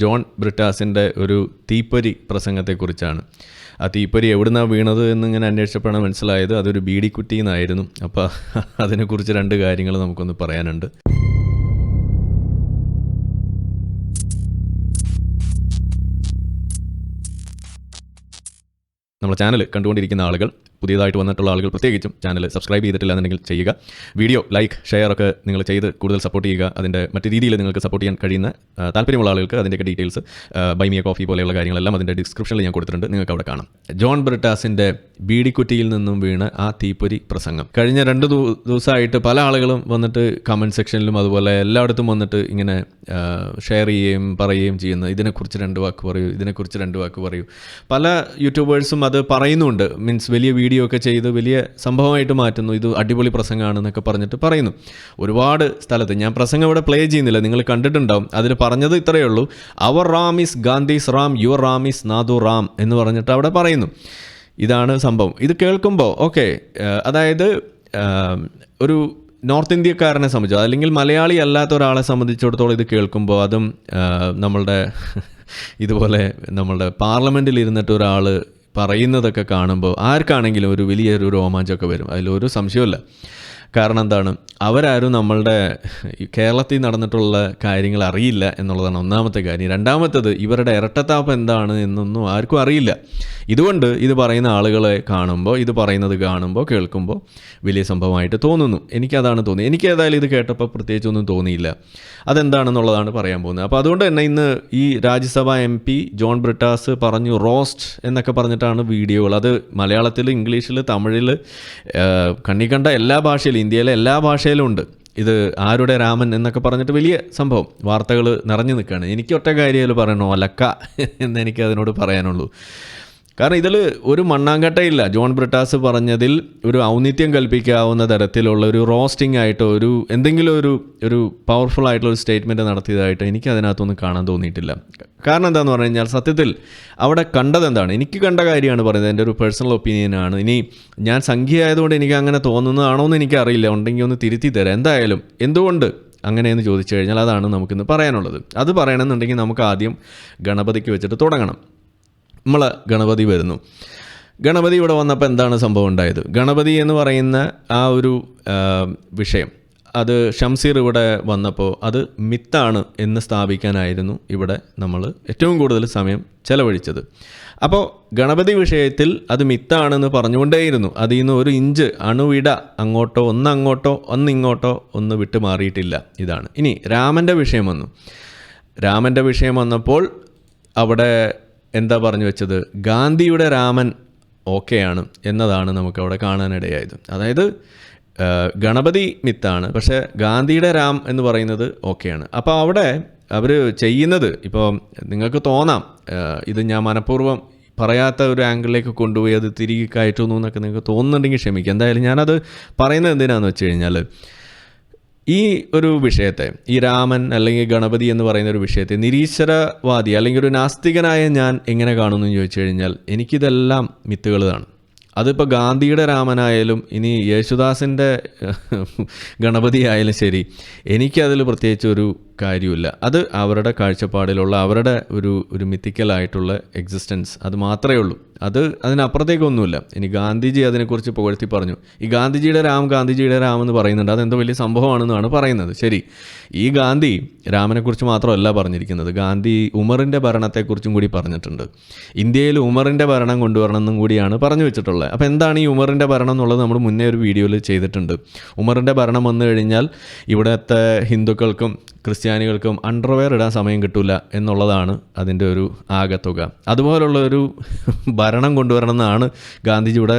John ബ്രിട്ടാസിന്റെ ഒരു തീപ്പൊരി പ്രസംഗത്തെക്കുറിച്ചാണ്. ആ തീപ്പൊരി എവിടുന്നാണ് വീണത് എന്ന് ഇങ്ങനെ അന്വേഷിച്ചപ്പോഴാണ് മനസ്സിലായത് അതൊരു ബീഡിക്കുറ്റി എന്നായിരുന്നു അപ്പോൾ അതിനെക്കുറിച്ച് രണ്ട് കാര്യങ്ങൾ നമുക്കൊന്ന് പറയാനുണ്ട്. നമ്മുടെ ചാനൽ കണ്ടുകൊണ്ടിരിക്കുന്ന ആളുകൾ പുതിയതായിട്ട് വന്നിട്ടുള്ള ആളുകൾ പ്രത്യേകിച്ചും ചാനൽ സബ്സ്ക്രൈബ് ചെയ്തിട്ടില്ല എന്നുണ്ടെങ്കിൽ ചെയ്യുക. വീഡിയോ ലൈക്ക് ഷെയർ ഒക്കെ നിങ്ങൾ ചെയ്ത് കൂടുതൽ സപ്പോർട്ട് ചെയ്യുക. അതിന്റെ മറ്റ് രീതിയിൽ നിങ്ങൾക്ക് സപ്പോർട്ട് ചെയ്യാൻ കഴിയുന്ന താല്പര്യമുള്ള ആളുകൾക്ക് അതിന്റെയൊക്കെ ഡീറ്റെയിൽസ് ബൈമിയ കോഫി പോലെയുള്ള കാര്യങ്ങളെല്ലാം അതിന്റെ ഡിസ്ക്രിപ്ഷനിൽ ഞാൻ കൊടുത്തിട്ടുണ്ട്. നിങ്ങൾക്ക് അവിടെ കാണാം. ജോൺ ബ്രിട്ടാസിന്റെ ബീഡിക്കുറ്റിയിൽ നിന്നും വീണ് ആ തീപ്പൊരി പ്രസംഗം. കഴിഞ്ഞ രണ്ട് ദിവസമായിട്ട് പല ആളുകളും വന്നിട്ട് കമന്റ് സെക്ഷനിലും അതുപോലെ എല്ലായിടത്തും വന്നിട്ട് ഇങ്ങനെ ഷെയർ ചെയ്യുകയും പറയുകയും ചെയ്യുന്നത് ഇതിനെക്കുറിച്ച് രണ്ട് വാക്ക് പറയൂ ഇതിനെക്കുറിച്ച് രണ്ട് വാക്ക് പറയൂ. പല യൂട്യൂബേഴ്സും അത് പറയുന്നുണ്ട്. മീൻസ് വലിയ വീഡിയോ ഒക്കെ ചെയ്ത് വലിയ സംഭവമായിട്ട് മാറ്റുന്നു. ഇത് അടിപൊളി പ്രസംഗമാണെന്നൊക്കെ പറഞ്ഞിട്ട് പറയുന്നു. ഒരുപാട് സ്ഥലത്ത് ഞാൻ പ്രസംഗം ഇവിടെ പ്ലേ ചെയ്യുന്നില്ല. നിങ്ങൾ കണ്ടിട്ടുണ്ടാവും. അതിൽ പറഞ്ഞത് ഇത്രയേ ഉള്ളൂ. അവർ Ram is Gandhi's Ram your Ram is Nathu Ram എന്ന് പറഞ്ഞിട്ട് അവിടെ പറയുന്നു. ഇതാണ് സംഭവം. ഇത് കേൾക്കുമ്പോൾ ഓക്കെ അതായത് ഒരു നോർത്ത് ഇന്ത്യക്കാരനെ സംബന്ധിച്ചോ അല്ലെങ്കിൽ മലയാളി അല്ലാത്ത ഒരാളെ സംബന്ധിച്ചിടത്തോളം ഇത് കേൾക്കുമ്പോൾ അതും നമ്മളുടെ ഇതുപോലെ നമ്മളുടെ പാർലമെന്റിൽ ഇരുന്നിട്ട് ഒരാൾ പറയുന്നതൊക്കെ കാണുമ്പോൾ ആർക്കാണെങ്കിലും ഒരു വലിയൊരു രോമാഞ്ചമൊക്കെ വരും. അതിലൊരു സംശയമില്ല കാരണം എന്താണ്? അവരാരും നമ്മളുടെ കേരളത്തിൽ നടന്നിട്ടുള്ള കാര്യങ്ങൾ അറിയില്ല എന്നുള്ളതാണ് ഒന്നാമത്തെ കാര്യം. രണ്ടാമത്തത് ഇവരുടെ ഇരട്ടത്താപ്പ് എന്താണ് എന്നൊന്നും ആർക്കും അറിയില്ല. ഇതുകൊണ്ട് ഇത് പറയുന്ന ആളുകളെ കാണുമ്പോൾ ഇത് പറയുന്നത് കാണുമ്പോൾ കേൾക്കുമ്പോൾ വലിയ സംഭവമായിട്ട് തോന്നുന്നു. എനിക്കതാണ് തോന്നി എനിക്ക് ഏതായാലും ഇത് കേട്ടപ്പോൾ പ്രത്യേകിച്ചൊന്നും തോന്നിയില്ല. അതെന്താണെന്നുള്ളതാണ് പറയാൻ പോകുന്നത്. അപ്പോൾ അതുകൊണ്ട് തന്നെ ഇന്ന് ഈ രാജ്യസഭ എം പി ജോൺ ബ്രിട്ടാസ് പറഞ്ഞു റോസ്റ്റ് എന്നൊക്കെ പറഞ്ഞിട്ടാണ് വീഡിയോകൾ. അത് മലയാളത്തിൽ ഇംഗ്ലീഷിൽ തമിഴിൽ കണ്ണി കണ്ട എല്ലാ ഭാഷയിലും ഇന്ത്യയിലെ എല്ലാ ഭാഷയിലും ഉണ്ട്. ഇത് ആരുടെ രാമൻ എന്നൊക്കെ പറഞ്ഞിട്ട് വലിയ സംഭവം. വാർത്തകൾ നിറഞ്ഞു നിൽക്കുകയാണ്. എനിക്ക് ഒറ്റ കാര്യമല്ല പറയണോ? അലക്ക എന്നെനിക്ക് അതിനോട് പറയാനുള്ളൂ. കാരണം ഇതിൽ ഒരു മണ്ണാങ്കട്ടയില്ല. ജോൺ ബ്രിട്ടാസ് പറഞ്ഞതിൽ ഒരു ഔന്നിത്യം കൽപ്പിക്കാവുന്ന തരത്തിലുള്ള ഒരു റോസ്റ്റിംഗ് ആയിട്ടോ ഒരു എന്തെങ്കിലും ഒരു ഒരു പവർഫുൾ ആയിട്ടുള്ള ഒരു സ്റ്റേറ്റ്മെന്റ് നടത്തിയതായിട്ട് എനിക്ക് അതിനകത്തൊന്നും കാണാൻ തോന്നിയിട്ടില്ല. കാരണം എന്താണെന്ന് പറഞ്ഞു കഴിഞ്ഞാൽ സത്യത്തിൽ അവിടെ കണ്ടത് എന്താണ്? എനിക്ക് കണ്ട കാര്യമാണ് പറയുന്നത്. എന്റെ ഒരു പേഴ്സണൽ ഒപ്പീനിയനാണ് ഇനി ഞാൻ സംഖ്യ ആയതുകൊണ്ട് എനിക്ക് അങ്ങനെ തോന്നുന്നതാണോ എന്ന് എനിക്കറിയില്ല. ഉണ്ടെങ്കിൽ ഒന്ന് തിരുത്തി തരാം. എന്തായാലും എന്തുകൊണ്ട് അങ്ങനെയെന്ന് ചോദിച്ചു കഴിഞ്ഞാൽ അതാണ് നമുക്കിന്ന് പറയാനുള്ളത്. അത് പറയണമെന്നുണ്ടെങ്കിൽ നമുക്ക് ആദ്യം ഗണപതിക്ക് വെച്ചിട്ട് തുടങ്ങണം. നമ്മൾ ഗണപതി വരുന്നു. ഗണപതി ഇവിടെ വന്നപ്പോൾ എന്താണ് സംഭവം ഉണ്ടായത്? ഗണപതി എന്ന് പറയുന്ന ആ ഒരു വിഷയം അത് ഷംസീർ ഇവിടെ വന്നപ്പോൾ അത് മിത്താണ് എന്ന് സ്ഥാപിക്കാനായിരുന്നു ഇവിടെ നമ്മൾ ഏറ്റവും കൂടുതൽ സമയം ചെലവഴിച്ചത്. അപ്പോൾ ഗണപതി വിഷയത്തിൽ അത് മിത്താണെന്ന് പറഞ്ഞുകൊണ്ടേയിരുന്നു. അതിൽ നിന്ന് ഒരു ഇഞ്ച് അണുവിട അങ്ങോട്ടോ ഒന്ന് അങ്ങോട്ടോ ഒന്ന് ഇങ്ങോട്ടോ ഒന്ന് വിട്ടു മാറിയിട്ടില്ല. ഇതാണ്. ഇനി രാമന്റെ വിഷയം വന്നു. രാമന്റെ വിഷയം വന്നപ്പോൾ അവിടെ എന്താ പറഞ്ഞു വെച്ചത്? ഗാന്ധിയുടെ രാമൻ ഓക്കെയാണ് എന്നതാണ് നമുക്കവിടെ കാണാനിടയായത്. അതായത് ഗണപതി മിത്താണ് പക്ഷേ ഗാന്ധിയുടെ രാം എന്ന് പറയുന്നത് ഓക്കെയാണ്. അപ്പോൾ അവിടെ അവർ ചെയ്യുന്നത് ഇപ്പോൾ നിങ്ങൾക്ക് തോന്നാം ഇത് ഞാൻ മനഃപൂർവം പറയാത്ത ഒരു ആംഗിളിലേക്ക് കൊണ്ടുപോയി അത് തിരികെ കയറ്റുന്നു എന്നൊക്കെ നിങ്ങൾക്ക് തോന്നുന്നുണ്ടെങ്കിൽ ക്ഷമിക്കുക എന്തായാലും ഞാനത് പറയുന്നത് എന്തിനാണെന്ന് വെച്ച് കഴിഞ്ഞാൽ ഈ ഒരു വിഷയത്തെ ഈ രാമൻ അല്ലെങ്കിൽ ഗണപതി എന്ന് പറയുന്ന ഒരു വിഷയത്തെ നിരീശ്വരവാദി അല്ലെങ്കിൽ ഒരു നാസ്തികനായ ഞാൻ എങ്ങനെ കാണുന്നു എന്ന് ചോദിച്ചു കഴിഞ്ഞാൽ എനിക്കിതെല്ലാം മിത്തുകളാണ്. അതിപ്പോൾ ഗാന്ധിയുടെ രാമനായാലും ഇനി യേശുദാസിന്റെ ഗണപതി ആയാലും ശരി എനിക്കതിൽ പ്രത്യേകിച്ച് ഒരു കാര്യമില്ല അത് അവരുടെ കാഴ്ചപ്പാടിലുള്ള അവരുടെ ഒരു ഒരു മിത്തിക്കലായിട്ടുള്ള എക്സിസ്റ്റൻസ് അത് മാത്രമേ ഉള്ളൂ. അത് അതിനപ്പുറത്തേക്കൊന്നുമില്ല. ഇനി ഗാന്ധിജി അതിനെക്കുറിച്ച് പുകഴ്ത്തി പറഞ്ഞു. ഈ ഗാന്ധിജിയുടെ രാം ഗാന്ധിജിയുടെ രാം എന്ന് പറയുന്നുണ്ട്. അതെന്തോ വലിയ സംഭവമാണെന്നാണ് പറയുന്നത്. ശരി. ഈ ഗാന്ധി രാമനെക്കുറിച്ച് മാത്രമല്ല പറഞ്ഞിരിക്കുന്നത്. ഗാന്ധി ഉമറിന്റെ ഭരണത്തെക്കുറിച്ചും കൂടി പറഞ്ഞിട്ടുണ്ട്. ഇന്ത്യയിൽ ഉമറിന്റെ ഭരണം കൊണ്ടുവരണം എന്നും കൂടിയാണ് പറഞ്ഞു വെച്ചിട്ടുള്ളത്. അപ്പോൾ എന്താണ് ഈ ഉമറിന്റെ ഭരണം എന്നുള്ളത് നമ്മൾ മുന്നേ ഒരു വീഡിയോയിൽ ചെയ്തിട്ടുണ്ട്. ഉമറിന്റെ ഭരണം വന്നു കഴിഞ്ഞാൽ ഇവിടുത്തെ ഹിന്ദുക്കൾക്കും ക്രിസ്ത്യാനികൾക്കും അണ്ടർവെയർ ഇടാൻ സമയം കിട്ടില്ല എന്നുള്ളതാണ് അതിന്റെ ഒരു ആകത്തുക. അതുപോലുള്ള ഒരു ഭരണം കൊണ്ടുവരണം എന്നാണ് ഗാന്ധിജി ഇവിടെ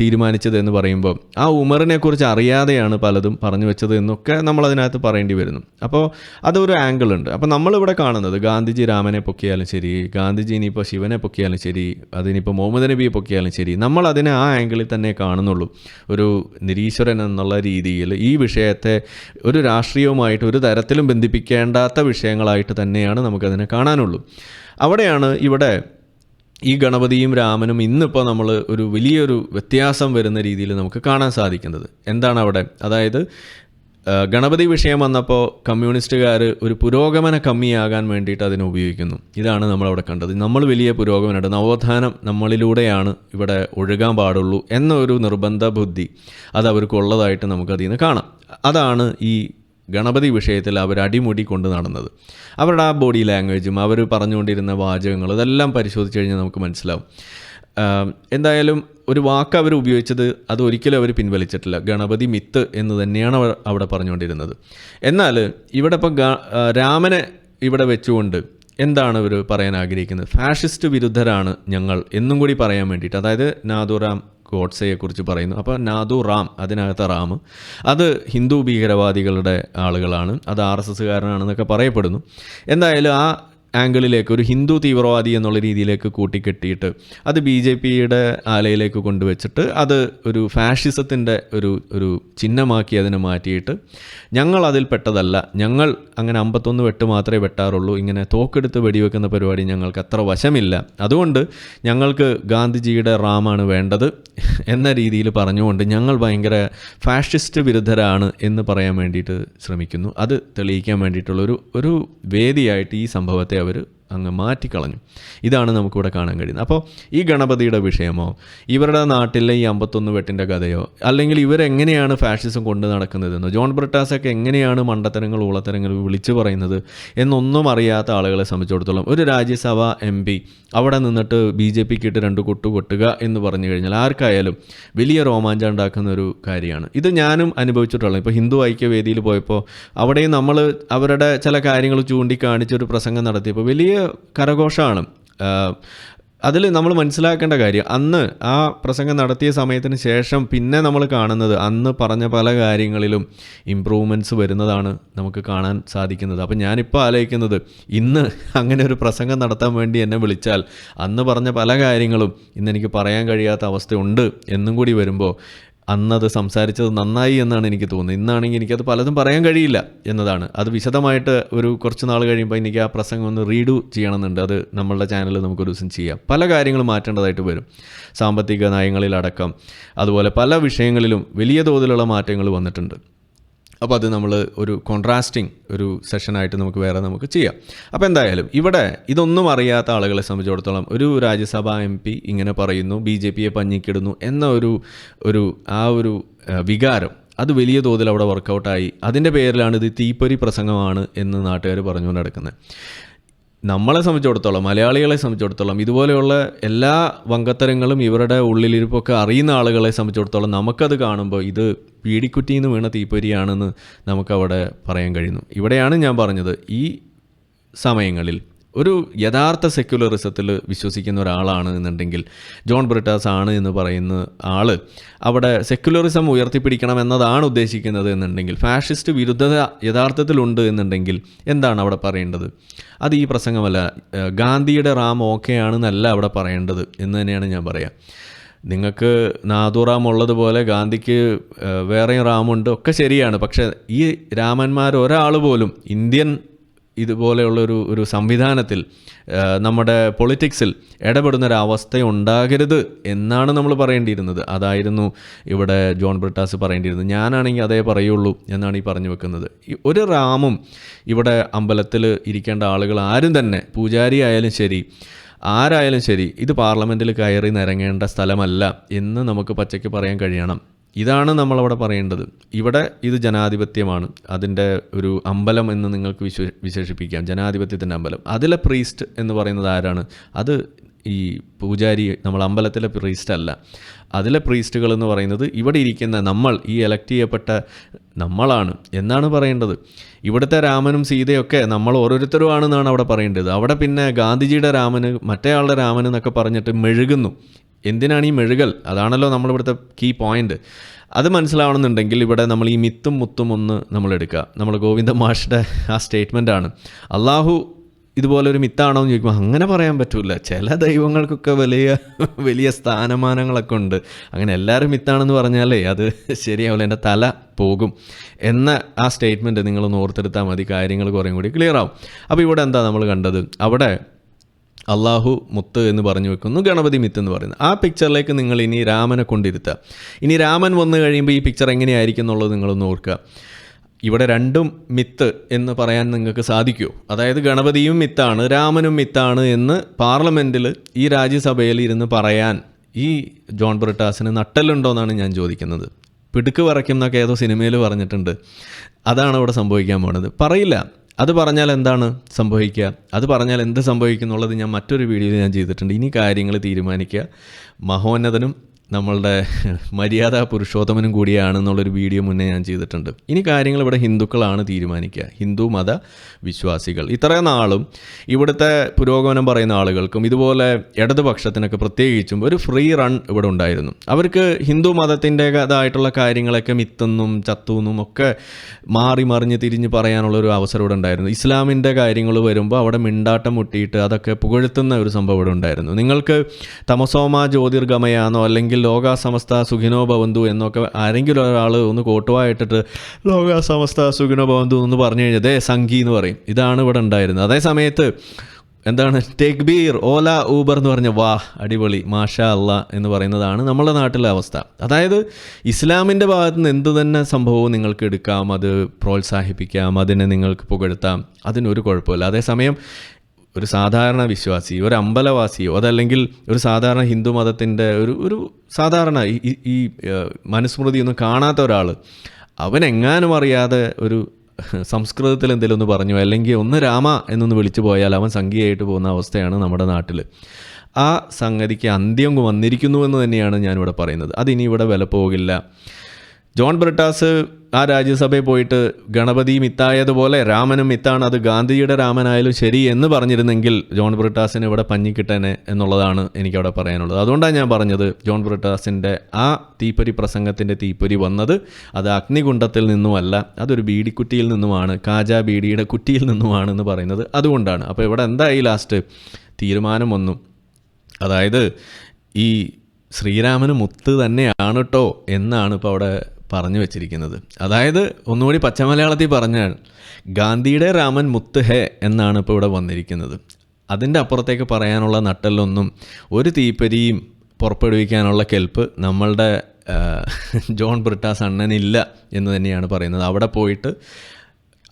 തീരുമാനിച്ചത് എന്ന് പറയുമ്പോൾ ആ ഉമറിനെക്കുറിച്ച് അറിയാതെയാണ് പലതും പറഞ്ഞു വെച്ചത് എന്നൊക്കെ നമ്മൾ അതിനകത്ത് പറയേണ്ടി വരുന്നു. അപ്പോൾ അതൊരു ആംഗിൾ ഉണ്ട്. അപ്പോൾ നമ്മളിവിടെ കാണുന്നത് ഗാന്ധിജി രാമനെ പൊക്കിയാലും ശരി ഗാന്ധിജി ഇനിയിപ്പോൾ ശിവനെ പൊക്കിയാലും ശരി അതിനിപ്പോൾ മുഹമ്മദ് നബിയെ പൊക്കിയാലും ശരി നമ്മൾ അതിനെ ആ ആംഗിളിൽ തന്നെ കാണുന്നുള്ളൂ. ഒരു നിരീശ്വരൻ എന്നുള്ള രീതിയിൽ ഈ വിഷയത്തെ ഒരു രാഷ്ട്രീയവുമായിട്ട് ഒരു തരത്തിലും ബന്ധിപ്പിക്കേണ്ടാത്ത വിഷയങ്ങളായിട്ട് തന്നെയാണ് നമുക്കതിനെ കാണാനുള്ളൂ. അവിടെയാണ് ഇവിടെ ഈ ഗണപതിയും രാമനും ഇന്നിപ്പോൾ നമ്മൾ ഒരു വലിയൊരു വ്യത്യാസം വരുന്ന രീതിയിൽ നമുക്ക് കാണാൻ സാധിക്കുന്നത്. എന്താണ് അവിടെ? അതായത് ഗണപതി വിഷയം വന്നപ്പോൾ കമ്മ്യൂണിസ്റ്റുകാർ ഒരു പുരോഗമന കമ്മിയാകാൻ വേണ്ടിയിട്ട് അതിനെ ഉപയോഗിക്കുന്നു. ഇതാണ് നമ്മളവിടെ കണ്ടത്. നമ്മൾ വലിയ പുരോഗമനമുണ്ട് നവോത്ഥാനം നമ്മളിലൂടെയാണ് ഇവിടെ ഒഴുകാൻ പാടുള്ളൂ എന്നൊരു നിർബന്ധ ബുദ്ധി അത് അവർക്കുള്ളതായിട്ട് നമുക്കതിൽ നിന്ന് കാണാം. അതാണ് ഈ ഗണപതി വിഷയത്തിൽ അവർ അടിമുടി കൊണ്ട് നടന്നത്. അവരുടെ ആ ബോഡി ലാംഗ്വേജും അവർ പറഞ്ഞുകൊണ്ടിരുന്ന വാചകങ്ങൾ ഇതെല്ലാം പരിശോധിച്ച് കഴിഞ്ഞാൽ നമുക്ക് മനസ്സിലാവും. എന്തായാലും ഒരു വാക്ക് അവർ ഉപയോഗിച്ചത് അത് ഒരിക്കലും അവർ പിൻവലിച്ചിട്ടില്ല. ഗണപതി മിത്ത് എന്ന് തന്നെയാണ് അവിടെ പറഞ്ഞുകൊണ്ടിരുന്നത്. എന്നാൽ ഇവിടെ ഇപ്പം രാമനെ ഇവിടെ വെച്ചുകൊണ്ട് എന്താണ് ഇവർ പറയാൻ ആഗ്രഹിക്കുന്നത്? ഫാഷിസ്റ്റ് വിരുദ്ധരാണ് ഞങ്ങൾ എന്നും കൂടി പറയാൻ വേണ്ടിയിട്ട്. അതായത് നാദുറാം ഗോഡ്സെയെക്കുറിച്ച് പറയുന്നു. അപ്പോൾ നാദു റാം അതിനകത്ത് റാം. അത് ഹിന്ദു ഭീകരവാദികളുടെ ആളുകളാണ്. അത് ആർ എസ് എസ്സുകാരനാണെന്നൊക്കെ പറയപ്പെടുന്നു. എന്തായാലും ആ ആംഗിളിലേക്ക് ഒരു ഹിന്ദു തീവ്രവാദി എന്നുള്ള രീതിയിലേക്ക് കൂട്ടിക്കെട്ടിയിട്ട് അത് ബി ജെ പിയുടെ ആലയിലേക്ക് കൊണ്ടുവച്ചിട്ട് അത് ഒരു ഫാഷിസത്തിന്റെ ഒരു ഒരു ചിഹ്നമാക്കി അതിനെ മാറ്റിയിട്ട് ഞങ്ങൾ അതിൽ പെട്ടതല്ല. ഞങ്ങൾ അങ്ങനെ അമ്പത്തൊന്ന് വെട്ട് മാത്രമേ വെട്ടാറുള്ളൂ. ഇങ്ങനെ തോക്കെടുത്ത് വെടിവെക്കുന്ന പരിപാടി ഞങ്ങൾക്ക് അത്ര വശമില്ല. അതുകൊണ്ട് ഞങ്ങൾക്ക് ഗാന്ധിജിയുടെ റാമാണ് വേണ്ടത് എന്ന രീതിയിൽ പറഞ്ഞുകൊണ്ട് ഞങ്ങൾ ഭയങ്കര ഫാഷിസ്റ്റ് വിരുദ്ധരാണ് എന്ന് പറയാൻ വേണ്ടിയിട്ട് ശ്രമിക്കുന്നു. അത് തെളിയിക്കാൻ വേണ്ടിയിട്ടുള്ള ഒരു ഒരു വേദിയായിട്ട് ഈ സംഭവത്തെ അവർ അങ്ങ് മാറ്റിക്കളഞ്ഞു. ഇതാണ് നമുക്കിവിടെ കാണാൻ കഴിയുന്നത്. അപ്പോൾ ഈ ഗണപതിയുടെ വിഷയമോ ഇവരുടെ നാട്ടിലെ ഈ അമ്പത്തൊന്ന് വെട്ടിന്റെ കഥയോ അല്ലെങ്കിൽ ഇവരെങ്ങനെയാണ് ഫാഷിസം കൊണ്ട് നടക്കുന്നതെന്നോ ജോൺ ബ്രിട്ടാസൊക്കെ എങ്ങനെയാണ് മണ്ടത്തരങ്ങൾ ഊളത്തരങ്ങൾ വിളിച്ചു പറയുന്നത് എന്നൊന്നും അറിയാത്ത ആളുകളെ സംബന്ധിച്ചിടത്തോളം ഒരു രാജ്യസഭ എം പി അവിടെ നിന്നിട്ട് ബി ജെ പിക്ക് ഇട്ട് രണ്ട് കൊട്ടു കൊട്ടുക എന്ന് പറഞ്ഞു കഴിഞ്ഞാൽ ആർക്കായാലും വലിയ രോമാഞ്ചം ഉണ്ടാക്കുന്ന ഒരു കാര്യമാണ്. ഇത് ഞാനും അനുഭവിച്ചിട്ടുള്ളത് ഇപ്പോൾ ഹിന്ദു ഐക്യവേദിയിൽ പോയപ്പോൾ അവിടെയും നമ്മൾ അവരുടെ ചില കാര്യങ്ങൾ ചൂണ്ടിക്കാണിച്ചൊരു പ്രസംഗം നടത്തിയപ്പോൾ വലിയ കരഘോഷമാണ് അതിൽ നമ്മൾ മനസ്സിലാക്കേണ്ട കാര്യം അന്ന് ആ പ്രസംഗം നടത്തിയ സമയത്തിന് ശേഷം പിന്നെ നമ്മൾ കാണുന്നത് അന്ന് പറഞ്ഞ പല കാര്യങ്ങളിലും ഇമ്പ്രൂവ്മെന്റ്സ് വരുന്നതാണ് നമുക്ക് കാണാൻ സാധിക്കുന്നത്. അപ്പം ഞാനിപ്പോൾ ആലോചിക്കുന്നത് ഇന്ന് അങ്ങനെ ഒരു പ്രസംഗം നടത്താൻ വേണ്ടി എന്നെ വിളിച്ചാൽ അന്ന് പറഞ്ഞ പല കാര്യങ്ങളും ഇന്ന് എനിക്ക് പറയാൻ കഴിയാത്ത അവസ്ഥയുണ്ട് എന്നും കൂടി വരുമ്പോൾ അന്നത് സംസാരിച്ചത് നന്നായി എന്നാണ് എനിക്ക് തോന്നുന്നത്. ഇന്നാണെങ്കിൽ എനിക്കത് പലതും പറയാൻ കഴിയില്ല എന്നതാണ്. അത് വിശദമായിട്ട് ഒരു കുറച്ച് നാൾ കഴിയുമ്പോൾ എനിക്ക് ആ പ്രസംഗം ഒന്ന് റീഡു ചെയ്യണമെന്നുണ്ട്. അത് നമ്മളുടെ ചാനലിൽ നമുക്കൊരു ദിവസം ചെയ്യാം. പല കാര്യങ്ങളും മാറ്റേണ്ടതായിട്ട് വരും. സാമ്പത്തിക നയങ്ങളിലടക്കം അതുപോലെ പല വിഷയങ്ങളിലും വലിയ തോതിലുള്ള മാറ്റങ്ങൾ വന്നിട്ടുണ്ട്. അപ്പോൾ അത് നമ്മൾ ഒരു കോൺട്രാസ്റ്റിംഗ് ഒരു സെഷനായിട്ട് നമുക്ക് വേറെ നമുക്ക് ചെയ്യാം. അപ്പോൾ എന്തായാലും ഇവിടെ ഇതൊന്നും അറിയാത്ത ആളുകളെ സംബന്ധിച്ചിടത്തോളം ഒരു രാജ്യസഭാ എം പി ഇങ്ങനെ പറയുന്നു ബി ജെ പിയെ പഞ്ഞിക്കിടുന്നു എന്ന ഒരു ഒരു ആ ഒരു വികാരം അത് വലിയ തോതിൽ അവിടെ വർക്കൗട്ടായി അതിന്റെ പേരിലാണ് ഇത് തീപ്പൊരി പ്രസംഗമാണ് എന്ന് നാട്ടുകാർ പറഞ്ഞുകൊണ്ട് നടക്കുന്നത്. നമ്മളെ സംബന്ധിച്ചിടത്തോളം മലയാളികളെ സംബന്ധിച്ചിടത്തോളം ഇതുപോലെയുള്ള എല്ലാ വങ്കത്തരങ്ങളും ഇവരുടെ ഉള്ളിലിരിപ്പൊക്കെ അറിയുന്ന ആളുകളെ സംബന്ധിച്ചിടത്തോളം നമുക്കത് കാണുമ്പോൾ ഇത് പീടിക്കുറ്റിയിൽ നിന്ന് വീണ തീപ്പൊരിയാണെന്ന് നമുക്കവിടെ പറയാൻ കഴിയുന്നു. ഇവിടെയാണ് ഞാൻ പറഞ്ഞത്. ഈ സമയങ്ങളിൽ ഒരു യഥാർത്ഥ സെക്യുലറിസത്തിൽ വിശ്വസിക്കുന്ന ഒരാളാണ് എന്നുണ്ടെങ്കിൽ ജോൺ ബ്രിട്ടാസ് ആണ് എന്ന് പറയുന്ന ആൾ അവിടെ സെക്യുലറിസം ഉയർത്തിപ്പിടിക്കണം എന്നതാണ് ഉദ്ദേശിക്കുന്നത് എന്നുണ്ടെങ്കിൽ ഫാഷിസ്റ്റ് വിരുദ്ധത യഥാർത്ഥത്തിലുണ്ട് എന്നുണ്ടെങ്കിൽ എന്താണ് അവിടെ പറയേണ്ടത്? അത് ഈ പ്രസംഗമല്ല. ഗാന്ധിയുടെ റാം ഓക്കെ ആണെന്നല്ല അവിടെ പറയേണ്ടത് എന്ന് തന്നെയാണ് ഞാൻ പറയുക നിങ്ങൾക്ക് നാദുറാം ഉള്ളതുപോലെ ഗാന്ധിക്ക് വേറെയും റാമുണ്ട്. ഒക്കെ ശരിയാണ്. പക്ഷേ ഈ രാമന്മാർ ഒരാൾ പോലും ഇന്ത്യൻ ഇതുപോലെയുള്ള ഒരു ഒരു സംവിധാനത്തിൽ നമ്മുടെ പൊളിറ്റിക്സിൽ ഇടപെടുന്ന ഒരു അവസ്ഥ ഉണ്ടാകരുത് എന്നാണ് നമ്മൾ പറയേണ്ടിയിരുന്നത്. അതായിരുന്നു ഇവിടെ ജോൺ ബ്രിട്ടാസ് പറയേണ്ടിയിരുന്നത്. ഞാനാണെങ്കിൽ അതേ പറയുള്ളൂ എന്നാണ് ഈ പറഞ്ഞു വെക്കുന്നത്. ഒരു റാമും ഇവിടെ അമ്പലത്തിൽ ഇരിക്കേണ്ട ആളുകൾ ആരും തന്നെ പൂജാരി ആയാലും ശരി ആരായാലും ശരി ഇത് പാർലമെന്റിൽ കയറി നിരങ്ങേണ്ട സ്ഥലമല്ല എന്ന് നമുക്ക് പച്ചയ്ക്ക് പറയാൻ കഴിയണം. ഇതാണ് നമ്മളവിടെ പറയേണ്ടത്. ഇവിടെ ഇത് ജനാധിപത്യമാണ്. അതിന്റെ ഒരു അമ്പലം എന്ന് നിങ്ങൾക്ക് വിശേഷിപ്പിക്കാം. ജനാധിപത്യത്തിന്റെ അമ്പലം. അതിലെ പ്രീസ്റ്റ് എന്ന് പറയുന്നത് ആരാണ്? അത് ഈ പൂജാരി നമ്മൾ അമ്പലത്തിലെ പ്രീസ്റ്റ് അല്ല. അതിലെ പ്രീസ്റ്റുകൾ എന്ന് പറയുന്നത് ഇവിടെ ഇരിക്കുന്ന നമ്മൾ ഈ എലക്ട് ചെയ്യപ്പെട്ട നമ്മളാണ് എന്നാണ് പറയേണ്ടത്. ഇവിടുത്തെ രാമനും സീതയൊക്കെ നമ്മൾ ഓരോരുത്തരുമാണെന്നാണ് അവിടെ പറയേണ്ടത്. അവിടെ പിന്നെ ഗാന്ധിജിയുടെ രാമന് മറ്റേ ആളുടെ രാമൻ എന്നൊക്കെ പറഞ്ഞിട്ട് മെഴുകുന്നു. എന്തിനാണ് ഈ മെഴുകൽ? അതാണല്ലോ നമ്മളിവിടുത്തെ കീ പോയിന്റ് അത് മനസ്സിലാവണമെന്നുണ്ടെങ്കിൽ ഇവിടെ നമ്മൾ ഈ മിത്തും മുത്തും ഒന്ന് നമ്മൾ എടുക്കുക. നമ്മൾ ഗോവിന്ദ മാഷിന്റെ ആ സ്റ്റേറ്റ്മെന്റാണ് അള്ളാഹു ഇതുപോലെ ഒരു മിത്താണോ എന്ന് ചോദിക്കുമ്പോൾ അങ്ങനെ പറയാൻ പറ്റില്ല ചില ദൈവങ്ങൾക്കൊക്കെ വലിയ വലിയ സ്ഥാനമാനങ്ങളൊക്കെ ഉണ്ട്. അങ്ങനെ എല്ലാവരും മിത്താണെന്ന് പറഞ്ഞാലേ അത് ശരിയാവില്ല. എന്റെ തല പോകും എന്ന ആ സ്റ്റേറ്റ്മെന്റ് നിങ്ങളൊന്ന് ഓർത്തെടുത്താൽ മതി. കാര്യങ്ങൾ കുറേ കൂടി ക്ലിയർ ആവും. അപ്പോൾ ഇവിടെ എന്താ നമ്മൾ കണ്ടത്? അവിടെ അള്ളാഹു മുത്ത് എന്ന് പറഞ്ഞു വെക്കുന്നു ഗണപതി മിത്ത് എന്ന് പറയുന്നു. ആ പിക്ചറിലേക്ക് നിങ്ങൾ ഇനി രാമനെ കൊണ്ടിരുത്തുക. ഇനി രാമൻ വന്നു കഴിയുമ്പോൾ ഈ പിക്ചർ എങ്ങനെയായിരിക്കും എന്നുള്ളത് നിങ്ങളൊന്ന് ഓർക്കുക. ഇവിടെ രണ്ടും മിത്ത് എന്ന് പറയാൻ നിങ്ങൾക്ക് സാധിക്കുമോ അതായത് ഗണപതിയും മിത്താണ് രാമനും മിത്താണ് എന്ന് പാർലമെന്റിൽ ഈ രാജ്യസഭയിൽ ഇരുന്ന് പറയാൻ ഈ ജോൺ ബ്രിട്ടാസിന് നട്ടലുണ്ടോ എന്നാണ് ഞാൻ ചോദിക്കുന്നത്. പിടുക്ക് പറയ്ക്കും എന്നൊക്കെ ഏതോ സിനിമയിൽ പറഞ്ഞിട്ടുണ്ട്. അതാണ് അവിടെ സംഭവിക്കാൻ പോണത്. പറയില്ല. അത് പറഞ്ഞാൽ എന്താണ് സംഭവിക്കുക? അത് പറഞ്ഞാൽ എന്ത് സംഭവിക്കുന്നുള്ളത് ഞാൻ മറ്റൊരു വീഡിയോയിൽ ഞാൻ ചെയ്തിട്ടുണ്ട്. ഇനി കാര്യങ്ങൾ തീരുമാനിക്കുക. മഹോന്നതനും നമ്മളുടെ മര്യാദ പുരുഷോത്തമനും കൂടിയാണെന്നുള്ളൊരു വീഡിയോ മുന്നേ ഞാൻ ചെയ്തിട്ടുണ്ട്. ഇനി കാര്യങ്ങൾ ഇവിടെ ഹിന്ദുക്കളാണ് തീരുമാനിക്കുക. ഹിന്ദു മത വിശ്വാസികൾ. ഇത്ര നാളും ഇവിടുത്തെ പുരോഗമനം പറയുന്ന ആളുകൾക്കും ഇതുപോലെ ഇടതുപക്ഷത്തിനൊക്കെ പ്രത്യേകിച്ചും ഒരു ഫ്രീ റൺ ഇവിടെ ഉണ്ടായിരുന്നു. അവർക്ക് ഹിന്ദു മതത്തിന്റേതായിട്ടുള്ള കാര്യങ്ങളൊക്കെ മിത്തെന്നും ചത്തുന്നും ഒക്കെ മാറി മറിഞ്ഞ് തിരിഞ്ഞ് പറയാനുള്ള ഒരു അവസരം ഇവിടെ ഉണ്ടായിരുന്നു. ഇസ്ലാമിന്റെ കാര്യങ്ങൾ വരുമ്പോൾ അവിടെ മിണ്ടാട്ടം മുട്ടിയിട്ട് അതൊക്കെ പുകഴ്ത്തുന്ന ഒരു സംഭവം ഇവിടെ ഉണ്ടായിരുന്നു. നിങ്ങൾക്ക് തമസോമ ജ്യോതിർഗമയാണോ അല്ലെങ്കിൽ ലോക സമസ്ത സുഖിനോ എന്നൊക്കെ ആരെങ്കിലും ഒരാൾ ഒന്ന് കോട്ടുവായിട്ടിട്ട് ലോക സമസ്ത സുഖിനോ ഭവന്തു എന്ന് പറഞ്ഞു കഴിഞ്ഞാൽ അതേ സംഗി എന്ന് പറയും. ഇതാണ് ഇവിടെ ഉണ്ടായിരുന്നത്. അതേ സമയത്ത് എന്താണ്? ടെക്ബീർ ബീർ ഓല ഊബർ എന്ന് പറഞ്ഞ വാ അടിപൊളി മാഷ അല്ല എന്ന് പറയുന്നതാണ് നമ്മുടെ നാട്ടിലെ അവസ്ഥ. അതായത് ഇസ്ലാമിന്റെ ഭാഗത്ത് നിന്ന് എന്ത് തന്നെ സംഭവവും നിങ്ങൾക്ക് എടുക്കാം അത് പ്രോത്സാഹിപ്പിക്കാം അതിനെ നിങ്ങൾക്ക് പുകഴ്ത്താം അതിനൊരു കുഴപ്പമില്ല. അതേസമയം ഒരു സാധാരണ വിശ്വാസി ഒരു അമ്പലവാസിയോ അതല്ലെങ്കിൽ ഒരു സാധാരണ ഹിന്ദു മതത്തിന്റെ ഒരു ഒരു സാധാരണ ഈ- ഈ ഒന്നും കാണാത്ത ഒരാൾ അവനെങ്ങാനും അറിയാതെ ഒരു സംസ്കൃതത്തിൽ എന്തെങ്കിലും ഒന്ന് പറഞ്ഞു അല്ലെങ്കിൽ ഒന്ന് രാമ എന്നൊന്ന് വിളിച്ചു പോയാൽ അവൻ സംഖ്യയായിട്ട് പോകുന്ന അവസ്ഥയാണ് നമ്മുടെ നാട്ടിൽ ആ സംഗതിക്ക് അന്ത്യം വന്നിരിക്കുന്നു എന്ന് തന്നെയാണ് ഞാനിവിടെ പറയുന്നത്. അതിനി ഇവിടെ വില പോകില്ല. ജോൺ ബ്രിട്ടാസ് ആ രാജ്യസഭയിൽ പോയിട്ട് ഗണപതി മിത്തായതുപോലെ രാമനും മിത്താണ് അത് ഗാന്ധിജിയുടെ രാമനായാലും ശരി എന്ന് പറഞ്ഞിരുന്നെങ്കിൽ ജോൺ ബ്രിട്ടാസിന് ഇവിടെ പഞ്ഞിക്കിട്ടനെ എന്നുള്ളതാണ് എനിക്കവിടെ പറയാനുള്ളത്. അതുകൊണ്ടാണ് ഞാൻ പറഞ്ഞത് ജോൺ ബ്രിട്ടാസിന്റെ ആ തീപ്പൊരി പ്രസംഗത്തിന്റെ തീപ്പൊരി വന്നത് അത് അഗ്നികുണ്ടത്തിൽ നിന്നുമല്ല അതൊരു ബീഡിക്കുറ്റിയിൽ നിന്നുമാണ് കാജ ബീഡിയുടെ കുറ്റിയിൽ നിന്നുമാണെന്ന് പറയുന്നത്. അതുകൊണ്ടാണ്. അപ്പോൾ ഇവിടെ എന്തായി ലാസ്റ്റ്? തീരുമാനം വന്നു. അതായത് ഈ ശ്രീരാമന് മുത്ത് തന്നെയാണ് കേട്ടോ എന്നാണ് ഇപ്പോൾ അവിടെ പറഞ്ഞു വെച്ചിരിക്കുന്നത്. അതായത് ഒന്നുകൂടി പച്ചമലയാളത്തിൽ പറഞ്ഞാൽ ഗാന്ധിയുടെ രാമൻ മുത്ത് ഹേ എന്നാണ് ഇപ്പോൾ ഇവിടെ വന്നിരിക്കുന്നത്. അതിന്റെ അപ്പുറത്തേക്ക് പറയാനുള്ള നട്ടലൊന്നും ഒരു തീപ്പരിയും പുറപ്പെടുവിക്കാനുള്ള കെൽപ്പ് നമ്മളുടെ ജോൺ ബ്രിട്ടാസ് അണ്ണനില്ല എന്ന് തന്നെയാണ് പറയുന്നത്. അവിടെ പോയിട്ട്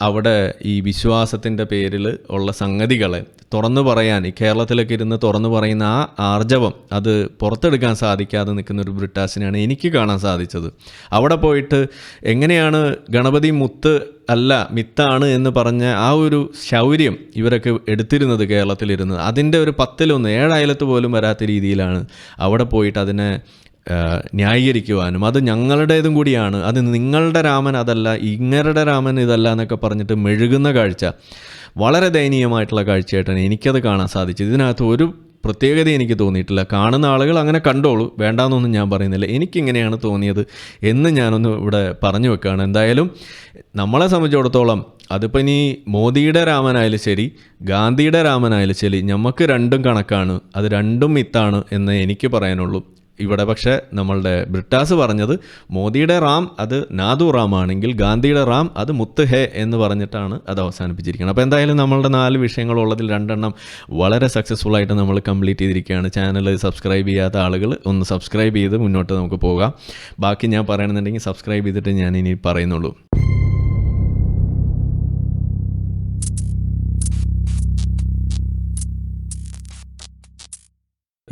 അവിടെ ഈ വിശ്വാസത്തിന്റെ പേരിൽ ഉള്ള സംഗതികളെ തുറന്നു പറയാൻ ഈ കേരളത്തിലൊക്കെ ഇരുന്ന് തുറന്നു പറയുന്ന ആ ആർജവം അത് പുറത്തെടുക്കാൻ സാധിക്കാതെ നിൽക്കുന്ന ഒരു ബ്രിട്ടാസിനെയാണ് എനിക്ക് കാണാൻ സാധിച്ചത്. അവിടെ പോയിട്ട് എങ്ങനെയാണ് ഗണപതി മുത്ത് അല്ല മിത്താണ് എന്ന് പറഞ്ഞ ആ ഒരു ശൗര്യം ഇവരൊക്കെ എടുത്തിരുന്നത് കേരളത്തിലിരുന്ന് അതിന്റെ ഒരു പത്തിലൊന്ന് ഏഴായാലത്ത് പോലും വരാത്ത രീതിയിലാണ് അവിടെ പോയിട്ട് അതിനെ ന്യായീകരിക്കുവാനും അത് ഞങ്ങളുടേതും കൂടിയാണ്. അത് നിങ്ങളുടെ രാമൻ അതല്ല ഇങ്ങരുടെ രാമൻ ഇതല്ല എന്നൊക്കെ പറഞ്ഞിട്ട് മെഴുകുന്ന കാഴ്ച. വളരെ ദയനീയമായിട്ടുള്ള കാഴ്ചയായിട്ടാണ് എനിക്കത് കാണാൻ സാധിച്ചത്. ഇതിനകത്ത് ഒരു പ്രത്യേകത എനിക്ക് തോന്നിയിട്ടില്ല. കാണുന്ന ആളുകൾ അങ്ങനെ കണ്ടോളൂ. വേണ്ടാന്നൊന്നും ഞാൻ പറയുന്നില്ല. എനിക്കിങ്ങനെയാണ് തോന്നിയത് എന്ന് ഞാനൊന്ന് ഇവിടെ പറഞ്ഞു വെക്കുകയാണ്. എന്തായാലും നമ്മളെ സംബന്ധിച്ചിടത്തോളം അതിപ്പോൾ ഇനി മോദിയുടെ രാമനായാലും ശരി ഗാന്ധിയുടെ രാമനായാലും ശരി നമുക്ക് രണ്ടും കണക്കാണ്. അത് രണ്ടും മിത്താണ് എന്ന് എനിക്ക് പറയാനുള്ളൂ. ഇവിടെ പക്ഷേ നമ്മളുടെ ബ്രിട്ടാസ് പറഞ്ഞത് മോദിയുടെ റാം അത് നാദു റാം ആണെങ്കിൽ ഗാന്ധിയുടെ റാം അത് മുത്ത് ഹേ എന്ന് പറഞ്ഞിട്ടാണ് അത് അവസാനിപ്പിച്ചിരിക്കുന്നത്. അപ്പോൾ എന്തായാലും നമ്മളുടെ നാല് വിഷയങ്ങളുള്ളതിൽ രണ്ടെണ്ണം വളരെ സക്സസ്ഫുൾ ആയിട്ട് നമ്മൾ കംപ്ലീറ്റ് ചെയ്തിരിക്കുകയാണ്. ചാനൽ സബ്സ്ക്രൈബ് ചെയ്യാത്ത ആളുകൾ ഒന്ന് സബ്സ്ക്രൈബ് ചെയ്ത് മുന്നോട്ട് നമുക്ക് പോകാം. ബാക്കി ഞാൻ പറയണമെന്നുണ്ടെങ്കിൽ സബ്സ്ക്രൈബ് ചെയ്തിട്ട് ഞാൻ ഇനി പറയുന്നുള്ളൂ.